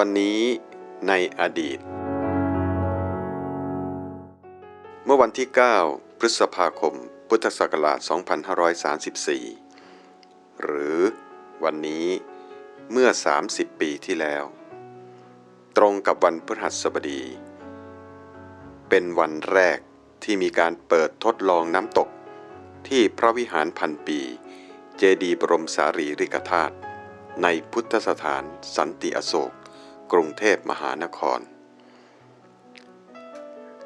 วันนี้ในอดีต เมื่อวันที่ 9 พฤษภาคม พุทธศักราช 2534 หรือวันนี้เมื่อ 30 ปีที่แล้ว ตรงกับวันพฤหัสบดี เป็นวันแรกที่มีการเปิดทดลองน้ำตก ที่พระวิหารพันปี เจดีบรมสารีริกธาตุในพุทธสถานสันติอโศก กรุงเทพมหานคร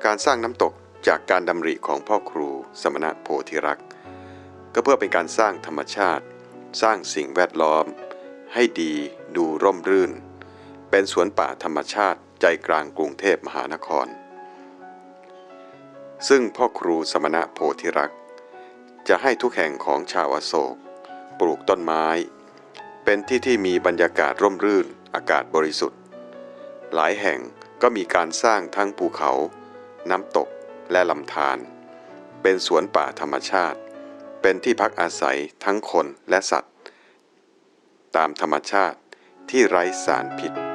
การสร้างน้ำตกจากการดำริของพ่อครูสมณะโพธิรักษ์ ก็เพื่อเป็นการสร้างธรรมชาติ สร้างสิ่งแวดล้อม ให้ดีดูร่มรื่น เป็นสวนป่าธรรมชาติใจกลางกรุงเทพมหานคร ซึ่งพ่อครูสมณะโพธิรักษ์จะให้ทุกแห่งของชาวอโศก ปลูกต้นไม้ เป็นที่ที่มีบรรยากาศร่มรื่นอากาศบริสุทธิ์ หลายแห่งก็มีการสร้างทั้งภูเขา น้ำตกและลำธารเป็นสวนป่าธรรมชาติ เป็นที่พักอาศัยทั้งคนและสัตว์ ตามธรรมชาติที่ไร้สารพิษ